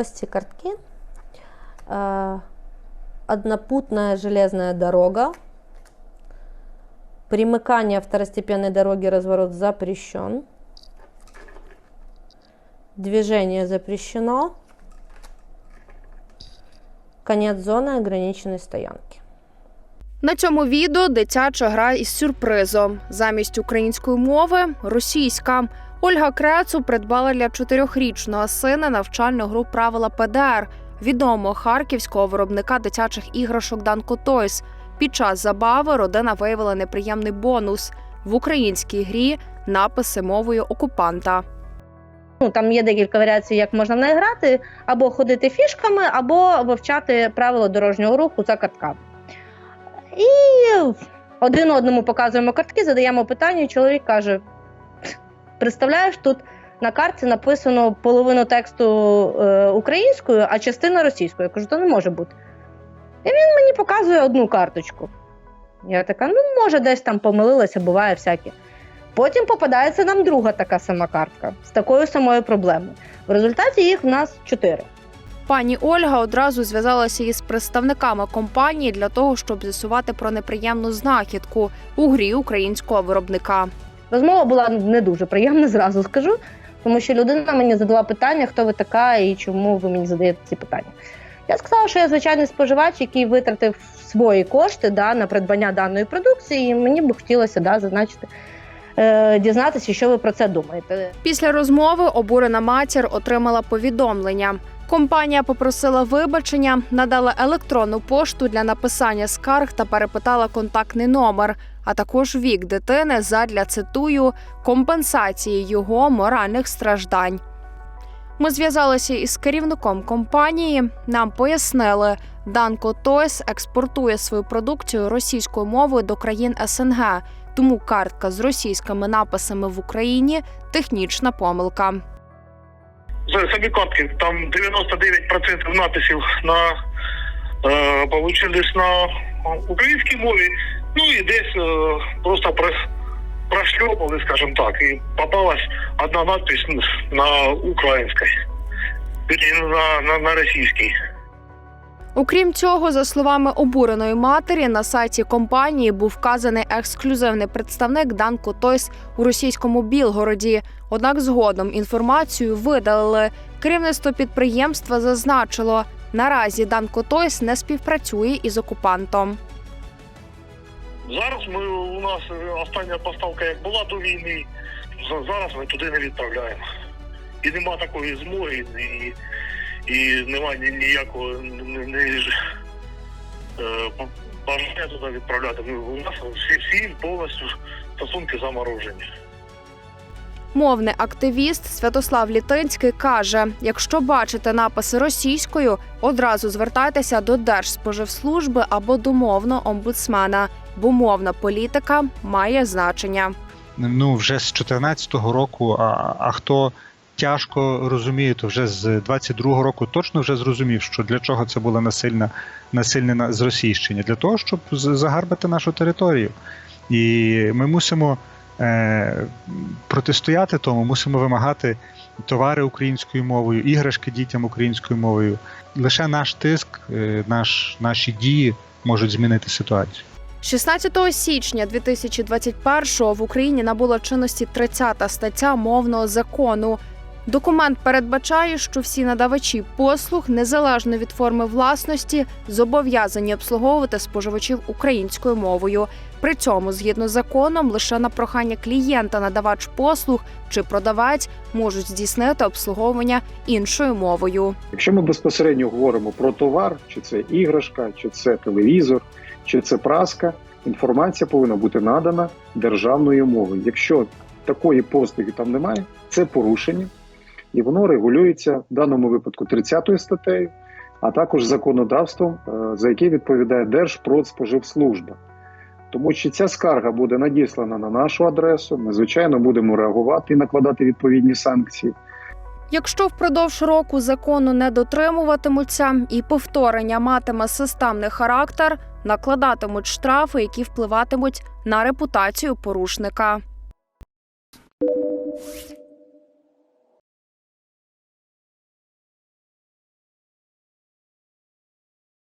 Ось ці картки. Е, Однопутная железная дорога. Примыкание второстепенной дороги разворот запрещен. Движение запрещено. Конец зоны ограниченной стоянки. На цьому відео дитяча гра із сюрпризом. Замість української мови російська. Ольга Крецу придбала для чотирьохрічного сина навчальну гру правила ПДР відомого харківського виробника дитячих іграшок Данко Тойс. Під час забави родина виявила неприємний бонус в українській грі написи мовою окупанта. Ну, там є декілька варіацій, як можна в грати, або ходити фішками, або вивчати правила дорожнього руху за картками. І один одному показуємо картки, задаємо питання, і чоловік каже: представляєш, тут на карті написано половину тексту е, українською, а частина російською. Я кажу, то не може бути. І він мені показує одну карточку. Я така, ну, може, десь там помилилася, буває всяке. Потім попадається нам друга така сама картка з такою самою проблемою. В результаті їх в нас чотири. Пані Ольга одразу зв'язалася із представниками компанії для того, щоб з'ясувати про неприємну знахідку у грі українського виробника. Розмова була не дуже приємна, зразу скажу, тому що людина мені задала питання, хто ви така і чому ви мені задаєте ці питання. Я сказала, що я звичайний споживач, який витратив свої кошти да, на придбання даної продукції, і мені б хотілося да, зазначити, дізнатися, що ви про це думаєте. Після розмови обурена матір отримала повідомлення. Компанія попросила вибачення, надала електронну пошту для написання скарг та перепитала контактний номер, а також вік дитини задля цитую компенсації його моральних страждань. Ми зв'язалися із керівником компанії. Нам пояснили, Данко Тойс експортує свою продукцію російською мовою до країн СНГ, тому картка з російськими написами в Україні технічна помилка. Самі картки, там 99% написів на е, получились на українській мові, ну і десь е, просто про, прошльопали, скажімо так, і попалась одна надпись на українській, на, на, на російській. Окрім цього, за словами обуреної матері, на сайті компанії був вказаний ексклюзивний представник Данко Тойс у російському Білгороді. Однак згодом інформацію видалили. Керівництво підприємства зазначило, наразі Данко Тойс не співпрацює із окупантом. Зараз ми у нас е, остання поставка як була до війни. Зараз ми туди не відправляємо. І нема такої змоги, і, і нема ні- ніякого ні, ні, ж, е, бажання туди відправляти. Ми- У нас всі, всі повністю стосунки заморожені. Мовний активіст Святослав Літинський каже: якщо бачите написи російською, одразу звертайтеся до Держспоживслужби або до мовного омбудсмена, бо мовна політика має значення. ну вже з 14-го року. А, а хто тяжко розуміє, то вже з 22-го року точно вже зрозумів, що для чого це було насильне, насильне зросійщення? Для того, щоб з- загарбати нашу територію. І ми мусимо е, протистояти тому, мусимо вимагати товари українською мовою, іграшки дітям українською мовою. Лише наш тиск, е, наш, наші дії можуть змінити ситуацію. 16 січня 2021-го в Україні набула чинності 30 стаття мовного закону. Документ передбачає, що всі надавачі послуг, незалежно від форми власності, зобов'язані обслуговувати споживачів українською мовою. При цьому, згідно з законом, лише на прохання клієнта надавач послуг чи продавець можуть здійснити обслуговування іншою мовою. Якщо ми безпосередньо говоримо про товар, чи це іграшка, чи це телевізор, чи це праска, інформація повинна бути надана державною мовою. Якщо такої послуги там немає, це порушення, і воно регулюється в даному випадку 30 статтею, а також законодавством, е, за яке відповідає Держпродспоживслужба. Тому що ця скарга буде надіслана на нашу адресу, ми звичайно будемо реагувати і накладати відповідні санкції. Якщо впродовж року закону не дотримуватимуться і повторення матиме системний характер, накладатимуть штрафи, які впливатимуть на репутацію порушника.